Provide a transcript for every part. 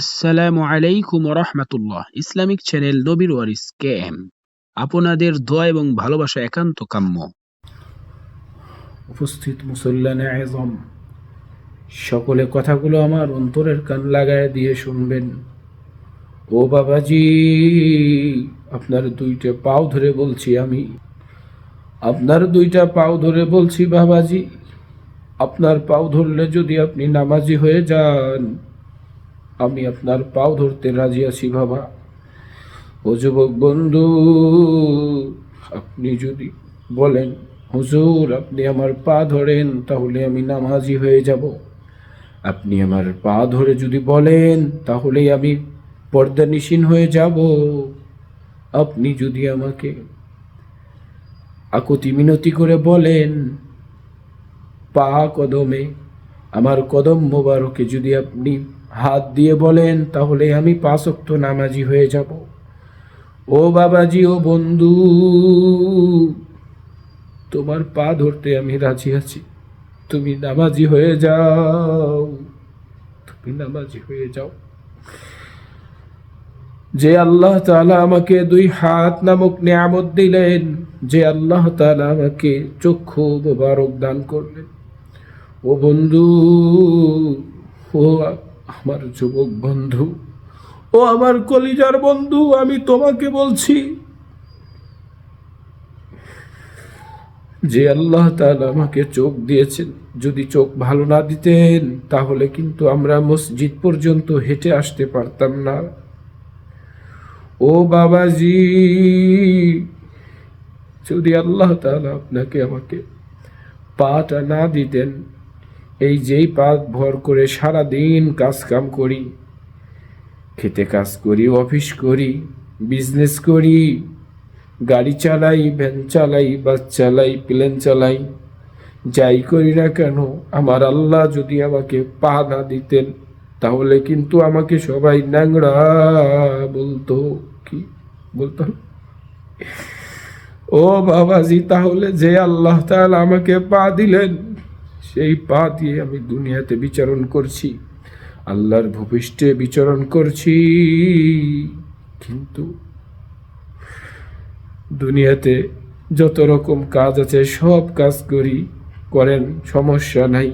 আসসালামু আলাইকুম রহমতুল্লাহ Islamic channel নবীর ওয়ারিস কে এম আপনাদের দোয়া এবং ভালোবাসা একান্ত কাম্য। উপস্থিত মুসল্লানে আজম সকলে কথাগুলো আমার অন্তরের কান লাগায় দিয়ে শুনবেন। ও বাবাজি, আপনার দুইটা পাও ধরে বলছি আমি। আপনার দুইটা পাও ধরে বলছি বাবাজি, আপনার পাও ধরলে যদি আপনি নামাজি হয়ে যান আমি আপনার পাও ধরতে রাজি আছি, বাবা। ও যুবক বন্ধু, আপনি যদি বলেন, হুজুর, আপনি আমার পা ধরেন, তাহলে আমি নামাজি হয়ে যাব। আপনি আমার পা ধরে যদি বলেন তাহলেই আমি পর্দা নিশীন হয়ে যাব। আপনি যদি আমাকে আকুতি মিনতি করে বলেন, পা কদমে, আমার কদম মোবারকে যদি আপনি হাত দিয়ে বলেন, তাহলে আমি পাঁচক্ত নামাজি হয়ে যাব। ও বাবাজি, ও বন্ধু, তোমার পা ধরতে আমি রাজি আছি। তুমি নামাজি হয়ে যাও, তুমি নামাজি হয়ে যাও। যে আল্লাহ তাআলা আমাকে দুই হাত নামক নিয়ামত দিলেন, যে আল্লাহ তালা আমাকে চক্ষু মোবারক দান করলেন। ও বন্ধু, ও আমার যুবক বন্ধু, ও আমার কলিজার বন্ধু, আমি তোমাকে বলছি যে আল্লাহ তাআলা আমাকে চোখ দিয়েছেন। যদি চোখ ভালো না দিতেন, তাহলে কিন্তু আমরা মসজিদ পর্যন্ত হেঁটে আসতে পারতাম না। ও বাবাজি, যদি আল্লাহ তাআলা আপনাকে আমাকে পাটা না দিতেন এই যেই পা ভর করে সারা দিন কাজ কাম করি, খেতে কাজ করি, অফিস করি বিজনেস করি, গাড়ি চালাই ভ্যান চালাই বাস চালাই প্লেন চালাই, যাই করি না কেন, আমার আল্লাহ যদি আমাকে পা না দিতেন, তাহলে কিন্তু আমাকে সবাই ন্যাংরা বলতো কি? বলতো ও বাবাজি, তাহলে যে আল্লাহ তাআলা আমাকে পা দিলেন সেই পা দিয়ে আমি দুনিয়াতে বিচরণ করছি, আল্লাহর ভূপৃষ্ঠে বিচরণ করছি। কিন্তু দুনিয়াতে যত রকম কাজ আছে, সব কাজ করি, করেন, সমস্যা নাই।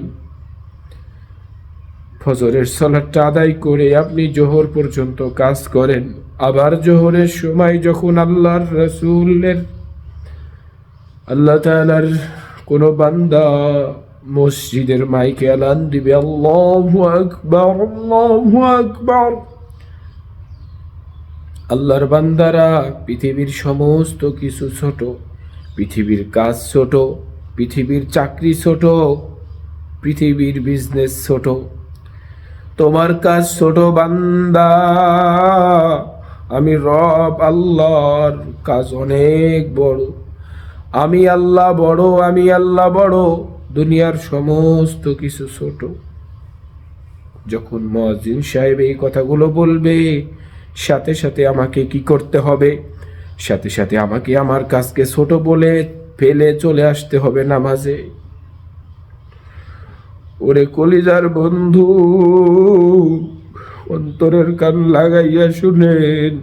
ফজরের সলাটটা আদায় করে আপনি জোহর পর্যন্ত কাজ করেন। আবার জোহরের সময় যখন আল্লাহর রসুলের, আল্লাহ তাআলার কোনো বান্দা মসজিদের মাইকে এলান দিবে আল্লাহু আকবার আল্লাহু আকবার আল্লাহর বান্দারা, পৃথিবীর সমস্ত কিছু ছোট, পৃথিবীর কাজ ছোট, পৃথিবীর চাকরি ছোট, পৃথিবীর বিজনেস ছোট। তোমার কাজ ছোট বান্দা, আমি রব আল্লাহর কাজ অনেক বড়। আমি আল্লাহ বড়, আমি আল্লাহ বড়। দুনিয়ার সমস্ত কিছু ছোট। যখন মজিন সাহেব এই কথাগুলো বলবে, সাথে সাথে আমাকে কি করতে হবে? সাথে সাথে আমাকে আমার কাজকে ছোট বলে ফেলে চলে আসতে হবে নামাজে। ওরে কলিজার বন্ধু, অন্তরের কান লাগাইয়া শুনেন।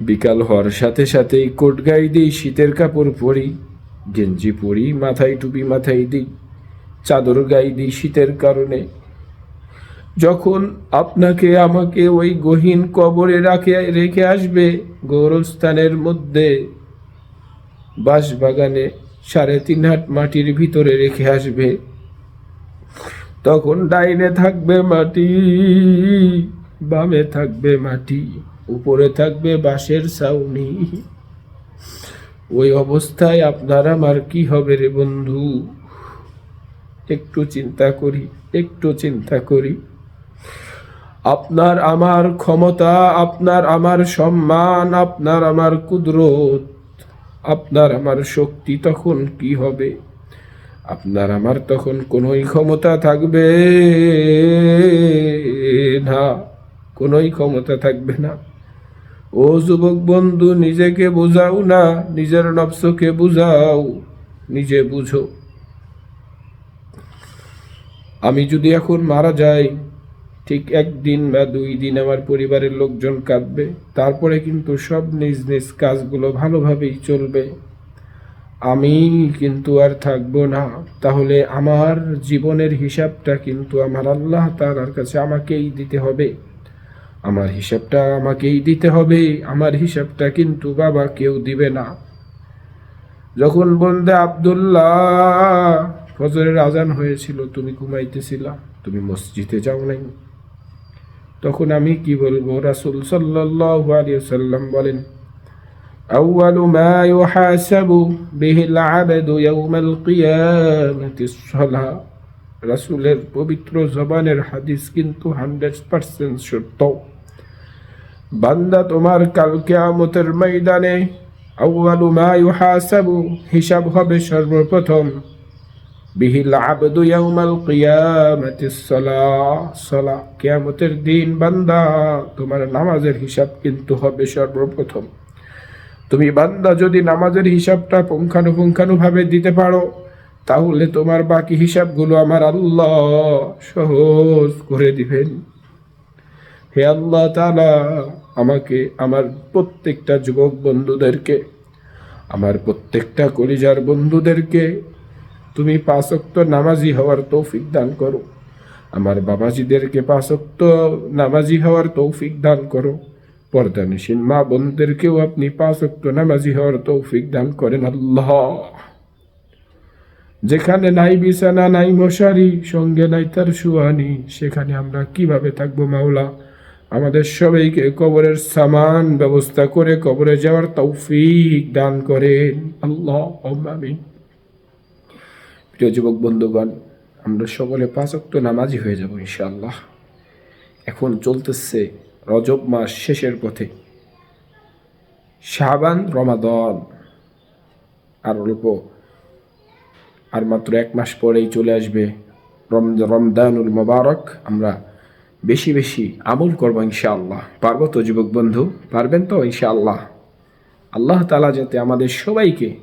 বিকাল হওয়ার সাথে সাথেই কোট গাই দিই শীতের কাপড় পরি। গেঞ্জি পরি, মাথায় টুপি, মাথায় দিই চাদর গাই দিই শীতের কারণে। যখন আপনাকে আমাকে ওই গহীন কবরে রাখে, রেখে আসবে গৌরস্থানের মধ্যে, বাঁশবাগানে সাড়ে তিন হাট মাটির ভিতরে রেখে আসবে, তখন ডাইনে থাকবে মাটি, বামে থাকবে মাটি, উপরে থাকবে বাঁশের ছাউনি। ওই অবস্থায় আপনার আমার কি হবে রে বন্ধু? একটু চিন্তা করি, একটু চিন্তা করি। আপনার আমার ক্ষমতা, আপনার আমার সম্মান, আপনার আমার কুদরত, আপনার আমার শক্তি তখন কি হবে? আপনার আমার তখন কোনোই ক্ষমতা থাকবে না, কোনোই ক্ষমতা থাকবে না। ও যুবক বন্ধু, নিজেকে বোঝাও না, নিজের নবসকে বুঝাও, নিজে বুঝো। আমি যদি এখন মারা যাই, ঠিক একদিন বা দুই দিন আমার পরিবারের লোকজন কাঁদবে, তারপরে কিন্তু সব নিজ নিজ কাজগুলো ভালোভাবেই চলবে। আমি কিন্তু আর থাকব না। তাহলে আমার জীবনের হিসাবটা কিন্তু আমার আল্লাহ তাআলার কাছে আমাকেই দিতে হবে। আমার হিসাবটা আমাকেই দিতে হবে আমার হিসাবটা কিন্তু বাবা কেউ দিবে না যখন বলতে আব্দুল্লাহ ফজরের আজান হয়েছিল তুমি ঘুমাইতেছিলা তুমি মসজিদে যাও নাই তখন আমি কি বলবো রাসূল সাল্লাল্লাহু আলাইহি সাল্লাম বলেন أول ما يحاسب به العبد يوم القيامة الصلاة রাসূলের পবিত্র জবানের হাদিস কিন্তু হান্ড্রেড পার্সেন্ট সত্য বান্দা তোমার কাল কিয়ামতের ময়দানে আউয়ালু মা ইউহাসাবু, হিসাব হবে সর্বপ্রথম। বিহিল আবদু ইয়াউমাল কিয়ামাতিস সালাহ সালাহ কিয়ামতের দিন বান্দা তোমার নামাজের হিসাব কিন্তু হবে সর্বপ্রথম। তুমি বান্দা যদি নামাজের হিসাবটা পুঙ্খানুপুঙ্খানুভাবে দিতে পারো, তাহলে তোমার বাকি হিসাবগুলো আমার আল্লাহ সহজ করে দিবেন। হে আল্লাহ তাআলা আমাকে, আমার প্রত্যেকটা যুবক বন্ধুদেরকে, আমার প্রত্যেকটা কলিজার বন্ধুদেরকে, তুমি পাঁচক্ত নামাজি হওয়ার তৌফিক দান করো। আমার বাবাজিদেরকে পাঁচক্ত নামাজি হওয়ার তৌফিক দান করো। পর্দানিসীন মা বোনদেরকেও আপনি পাঁচক্ত নামাজি হওয়ার তৌফিক দান করেন আল্লাহ। যেখানে নাই বিছানা, নাই মশারি, সঙ্গে নাই তার সুহানি সেখানে আমরা কীভাবে থাকব মাওলা? আমাদের সবাইকে কবরের সামান ব্যবস্থা করে কবরে যাওয়ার তৌফিক দান করেন। আল্লাহ প্রিয় যুবক বন্ধুগণ, আমরা সকলে পাঁচক্ত নামাজি হয়ে যাব ইনশাআল্লাহ। এখন চলতেছে রজব মাস শেষের পথে। শাবান, রমাদন। আর অল্প, আর মাত্র এক মাস পরেই চলে আসবে রম রমদানুল মোবারক। আমরা বেশি বেশি আমল করব ইনশাআল্লাহ। পারব তো যুবক বন্ধু? পারবেন তো ইনশাআল্লাহ? আল্লাহ তালা যাতে আমাদের সবাইকে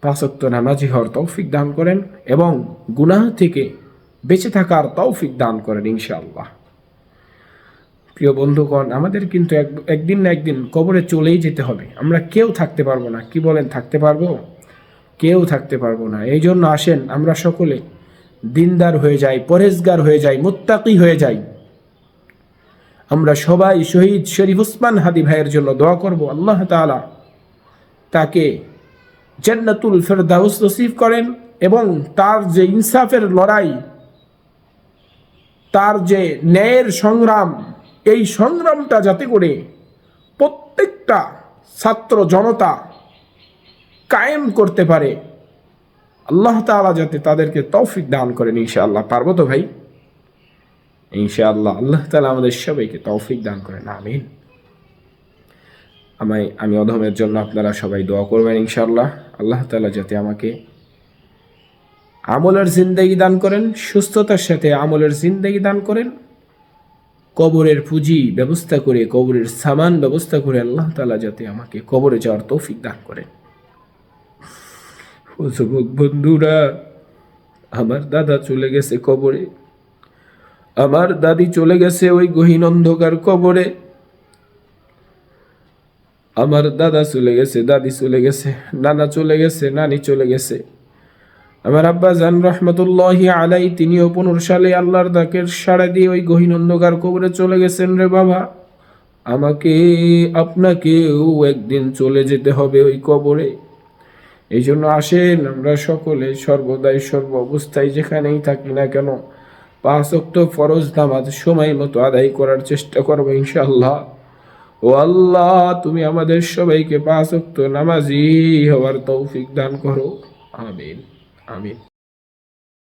পাঁচক্ত নামাজি হওয়ার তৌফিক দান করেন এবং গুনাহ থেকে বেঁচে থাকার তৌফিক দান করেন ইনশাআল্লাহ। প্রিয় বন্ধুগণ, আমাদের কিন্তু এক, একদিন না একদিন কবরে চলেই যেতে হবে। আমরা কেউ থাকতে পারব না। কি বলেন, থাকতে পারব? কেউ থাকতে পারব না। এই জন্য আসেন আমরা সকলে দিনদার হয়ে যাই পরেজগার হয়ে যাই মুত্তাকি হয়ে যাই আমরা সবাই শহীদ শরীফ উসমান হাদি ভাইয়ের জন্য দোয়া করব, আল্লাহ তাআলা তাকে জান্নাতুল ফেরদাউস নসিব করেন এবং তার যে ইনসাফের লড়াই, তার যে ন্যায়ের সংগ্রাম, এই সংগ্রামটা যাতে করে প্রত্যেকটা ছাত্র জনতা কায়েম করতে পারে। আল্লাহ তাআলা যাতে তাদেরকে তৌফিক দান করেন ইনশাআল্লাহ। পারব তো ভাই? ইনশাআল্লাহ। আল্লাহ তালা আমাদের সবাইকে তৌফিক দান করেন। আমিন। আমায় আমি অধমের জন্য আপনারা সবাই দোয়া করবেন ইনশাআল্লাহ। আল্লাহ তালা যাতে আমাকে আমলের জিন্দেগি দান করেন, সুস্থতার সাথে আমলের জিন্দেগি দান করেন, কবরের পুঁজি ব্যবস্থা করে, কবরের সামান ব্যবস্থা করে আল্লাহ তালা যাতে আমাকে কবরে যাওয়ার তৌফিক দান করেন। ও যুবক বন্ধুরা, আমার দাদা চলে গেছে কবরে। আমার দাদি চলে গেছে ওই গহীন অন্ধকার কবরে। আমার দাদা চলে গেছে, দাদি চলে গেছে, নানা চলে গেছে, নানি চলে গেছে। আমার আব্বা জান রহমতুল্লাহ আলাই তিনিও পনেরো সালে আল্লাহর দাকের সাড়া দিয়ে ওই গহীন অন্ধকার কবরে চলে গেছেন রে বাবা। আমাকে, আপনাকেও একদিন চলে যেতে হবে ওই কবরে। এই জন্য আসেন আমরা সকলে সর্বদাই সর্ব অবস্থায় যেখানেই থাকি না কেন, পাঁচ অক্ট ফরজ নামাজ সময় মতো আদায় করার চেষ্টা করব ইনশাল্লাহ ও আল্লাহ, তুমি আমাদের সবাইকে পাঁচ অক্ট নামাজি হওয়ার তৌফিক দান করো। আমিন আমিন।